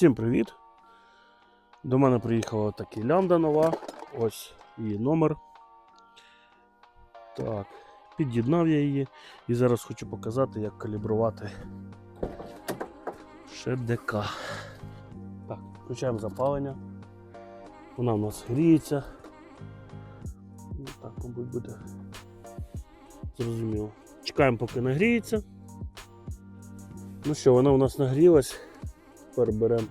Всім привіт! До мене приїхала така лямда нова. Ось її номер. Так, під'єднав я її і зараз хочу показати, як калібрувати ШДК. Так, включаємо запалення. Вона у нас гріється. Ну, так, мабуть, буде зрозуміло. Чекаємо, поки нагріється. Ну що, вона у нас нагрілась. Тепер беремо,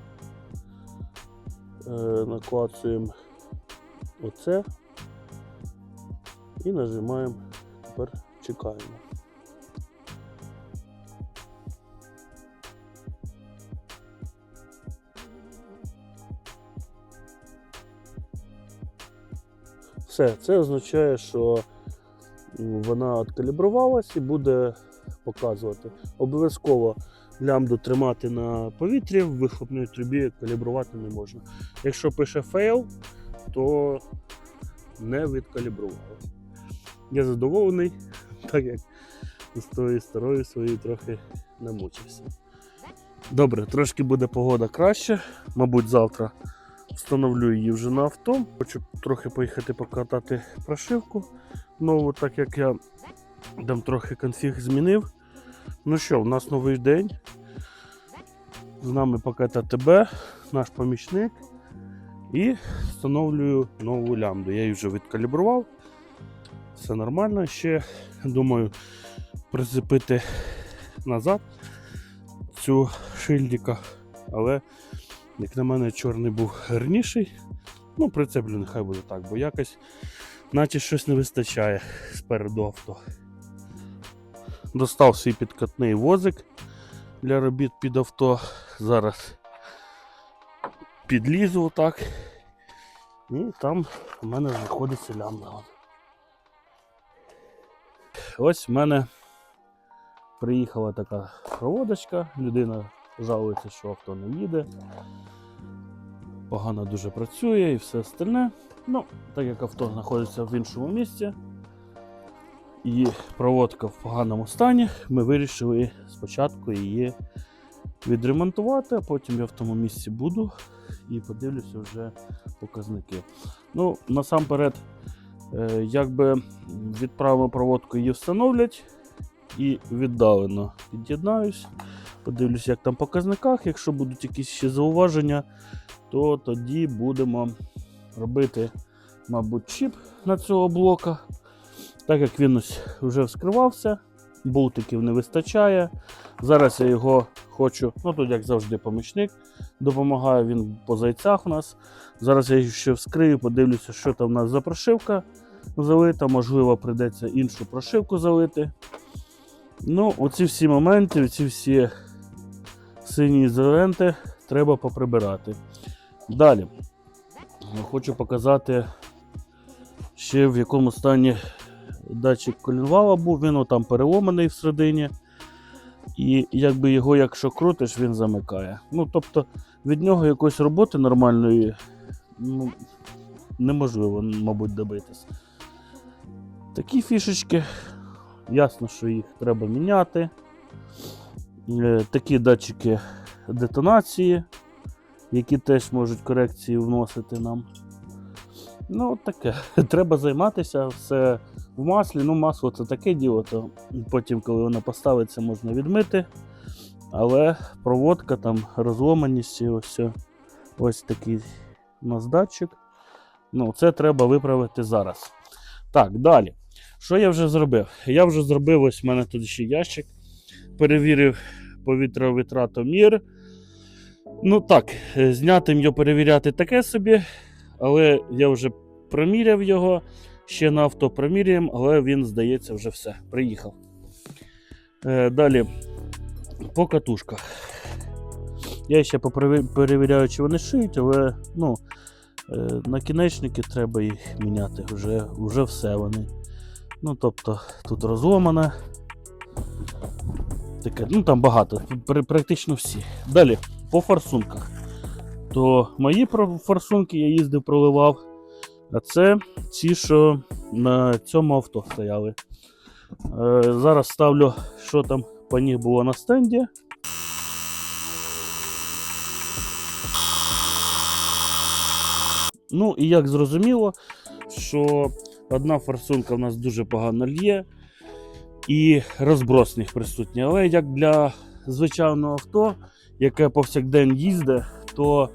е, наклацуємо оце і нажимаємо, тепер чекаємо. Все, це означає, що вона відкалібрувалась і буде показувати. Обов'язково лямбду тримати на повітрі, в вихлопній трубі калібрувати не можна. Якщо пише fail, то не відкалібрувалося. Я задоволений, так як з тої старої своєї трохи намучився. Добре, трошки буде погода краще. Мабуть, завтра встановлю її вже на авто. Хочу трохи поїхати покатати прошивку нову, так як я там трохи конфіг змінив. Ну що, у нас новий день. З нами пакет АТБ, наш помічник. І встановлюю нову лямбду. Я її вже відкалібрував. Все нормально. Ще думаю прицепити назад цю шильдика. Але, як на мене, чорний був гарніший. Ну, прицеплю, нехай буде так, бо якось, наче щось не вистачає спереду авто. Достав свій підкатний возик для робіт під авто. Зараз підлізу отак. І там у мене знаходиться лямбда. Ось в мене приїхала така проводочка. Людина жалується, що авто не їде. Погано дуже працює і все остальне. Ну, так як авто знаходиться в іншому місці, і проводка в поганому стані, ми вирішили спочатку її відремонтувати, а потім я в тому місці буду і подивлюся вже показники. Ну, насамперед, е, якби відправимо проводку, її встановлять і віддалено під'єднаюсь. Подивлюсь, як там в показниках. Якщо будуть якісь ще зауваження, то тоді будемо робити, мабуть, чіп на цього блока. Так як він ось вже вскривався, болтиків не вистачає. Зараз я його хочу, ну тут, як завжди, помічник допомагає, він по зайцях у нас. Зараз я його ще вскрию, подивлюся, що там у нас за прошивка залита. Можливо, прийдеться іншу прошивку залити. Ну, оці всі моменти, оці всі сині ізоленти треба поприбирати. Далі. Хочу показати ще в якому стані датчик колінвала був, він там переломаний всередині. І якби його, якщо крутиш, він замикає. Ну, тобто від нього якоїсь роботи нормальної ну, неможливо, мабуть, добитись. Такі фішечки, ясно, що їх треба міняти. Е, Такі датчики детонації, які теж можуть корекції вносити нам. Ну, таке. Треба займатися все в маслі. Ну, масло це таке діло, то потім, коли воно поставиться, можна відмити. Але проводка, там, розломаність, ось, ось такий у нас датчик. Ну, це треба виправити зараз. Так, далі. Що я вже зробив? Я вже зробив, ось в мене тут ще ящик. Перевірив повітровитратомір. Ну так, е, знятим його перевіряти таке собі. Але я вже проміряв його, ще на авто проміряємо, але він, здається, вже все. Приїхав. Е, далі по катушках. Я ще перевіряю, чи вони шиють, але ну, е, накінечники треба їх міняти. Вже, вже все вони. Ну, тобто, тут розломане. Таке, ну там багато, практично всі. Далі, по форсунках то мої форсунки я їздив, проливав. А це ті, що на цьому авто стояли. Е, зараз ставлю, що там по них було на стенді. Ну і як зрозуміло, що одна форсунка в нас дуже погано лє, і розброс в них присутній. Але як для звичайного авто, яке повсякдень їздить, то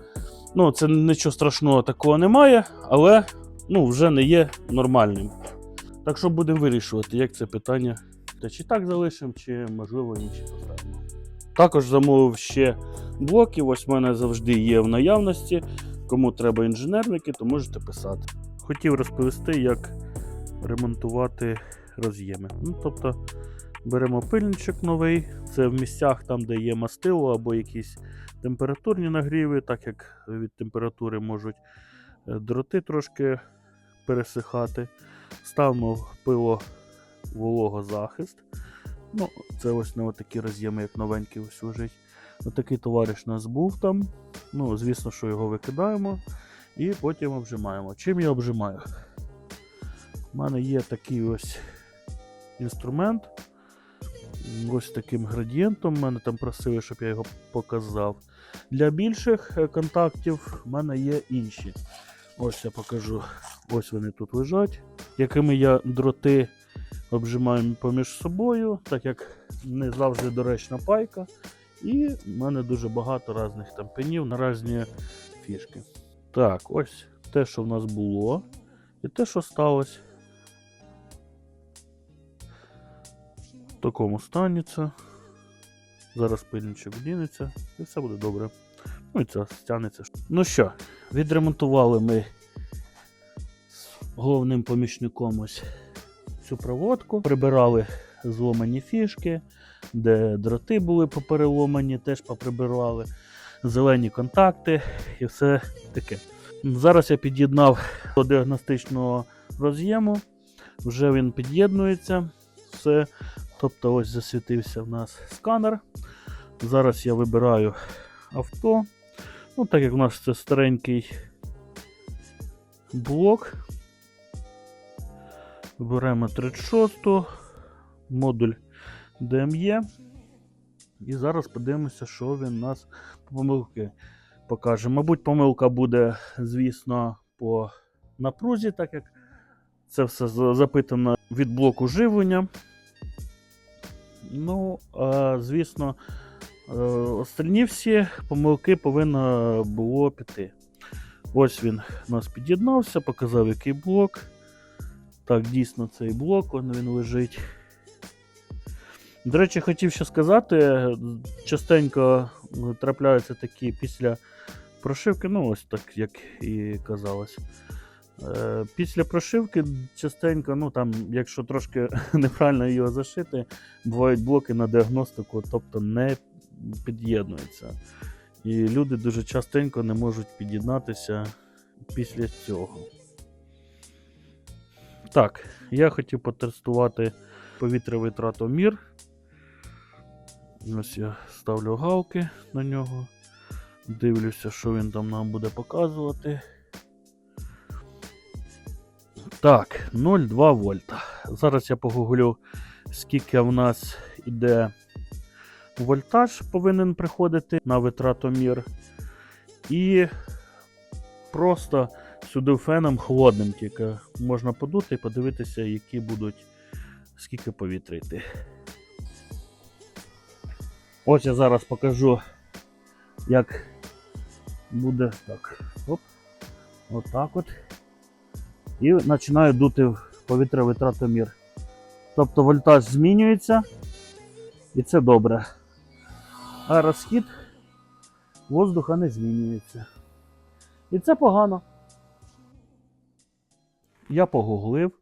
ну, це нічого страшного такого немає, але ну, вже не є нормальним. Так що будемо вирішувати, як це питання. Та чи так залишимо, чи можливо інші поставимо. Також замовив ще блоки. Ось в мене завжди є в наявності. Кому треба інженерники, то можете писати. Хотів розповісти, як ремонтувати роз'єми. Ну, тобто беремо пильничок новий, це в місцях, там, де є мастило або якісь температурні нагріви, так як від температури можуть дроти трошки пересихати. Ставимо пило вологозахист. Ну, це ось на такі роз'єми, як новенький ось лежить. Отакий товариш у нас був там. Ну, звісно, що його викидаємо і потім обжимаємо. Чим я обжимаю? У мене є такий ось інструмент. Ось таким градієнтом. Мене там просили, щоб я його показав. Для більших е, контактів в мене є інші. Ось я покажу. Ось вони тут лежать, якими я дроти обжимаю поміж собою, так як не завжди доречна пайка. І в мене дуже багато різних там пенів на різні фішки. Так, ось те, що в нас було, і те, що сталося. В такому стані це. Зараз пильничок вдінеться і все буде добре. Ну і це стягнеться. Ну що, відремонтували ми з головним помічником ось цю проводку. Прибирали зломані фішки, де дроти були попереломані, теж поприбирали, зелені контакти і все таке. Зараз я під'єднав до діагностичного роз'єму, вже він під'єднується. Все. Тобто ось засвітився в нас сканер. Зараз я вибираю авто. Ну, так як у нас це старенький блок. Беремо 36 модуль DME. І зараз подивимося, що він нас по помилки покаже. Мабуть, помилка буде, звісно, по напрузі, так як це все за- запитано від блоку живлення. Ну, звісно, остальні всі помилки повинно було піти. Ось він у нас під'єднався, показав, який блок. Так, дійсно, цей блок, он він лежить. До речі, хотів ще сказати, частенько ну, трапляються такі після прошивки, ну ось так, як і казалось. Е, Після прошивки частенько, ну там, якщо трошки неправильно його зашити, бувають блоки на діагностику, тобто не під'єднуються. І люди дуже частенько не можуть під'єднатися після цього. Так, я хотів потестувати повітряний тратомір. Ось я ставлю галки на нього. Дивлюся, що він там нам буде показувати. Так, 0,2 вольта. Зараз я погуглю, скільки в нас іде вольтаж повинен приходити на витратомір. І просто сюди феном холодним тільки можна подути і подивитися, які будуть, скільки повітря йти. Ось я зараз покажу, як буде так. Оп. Отак от. І починаю дути в повітряний тратомір. Тобто вольтаж змінюється, і це добре. А розхід воздуха не змінюється. І це погано. Я погуглив,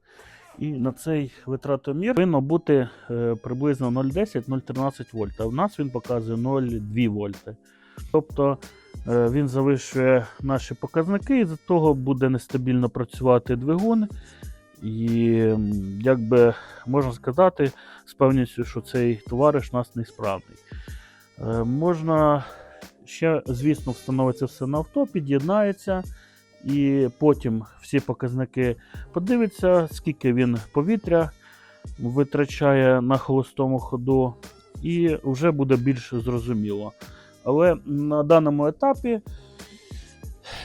і на цей витратомір повинно бути е, приблизно 0,10-0,13 вольт. А в нас він показує 0,2 вольти. Тобто е, він завищує наші показники, і з того буде нестабільно працювати двигун. І як би можна сказати з певністю, що цей товариш у нас несправний. Е, Можна ще, звісно, встановиться все на авто, під'єднається, і потім всі показники подивиться, скільки він повітря витрачає на холостому ходу, і вже буде більш зрозуміло. Але на даному етапі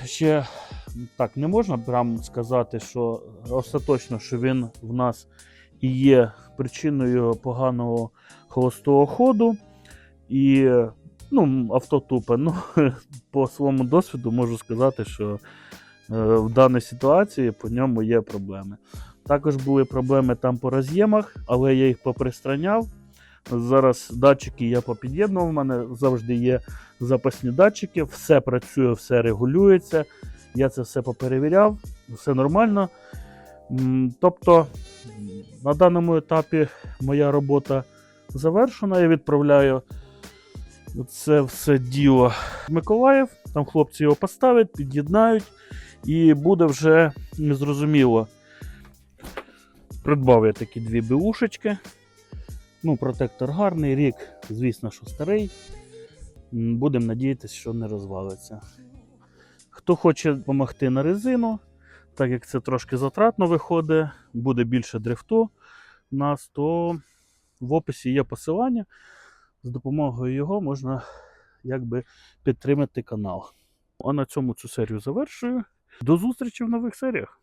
ще так не можна прям сказати, що остаточно, що він в нас і є причиною поганого холостого ходу. І ну, авто тупе. Ну, по своєму досвіду можу сказати, що е, в даній ситуації по ньому є проблеми. Також були проблеми там по роз'ємах, але я їх попристраняв. Зараз датчики я попід'єднував, у мене завжди є запасні датчики, все працює, все регулюється. Я це все поперевіряв, все нормально. Тобто на даному етапі моя робота завершена. Я відправляю це все діло Миколаїв. Там хлопці його поставлять, під'єднають, і буде вже незрозуміло. Придбав я такі дві беушечки. Ну, протектор гарний, рік, звісно, що старий. Будемо надіятися, що не розвалиться. Хто хоче допомогти на резину, так як це трошки затратно виходить, буде більше дрифту у нас, то в описі є посилання. З допомогою його можна якби підтримати канал. А на цьому цю серію завершую. До зустрічі в нових серіях.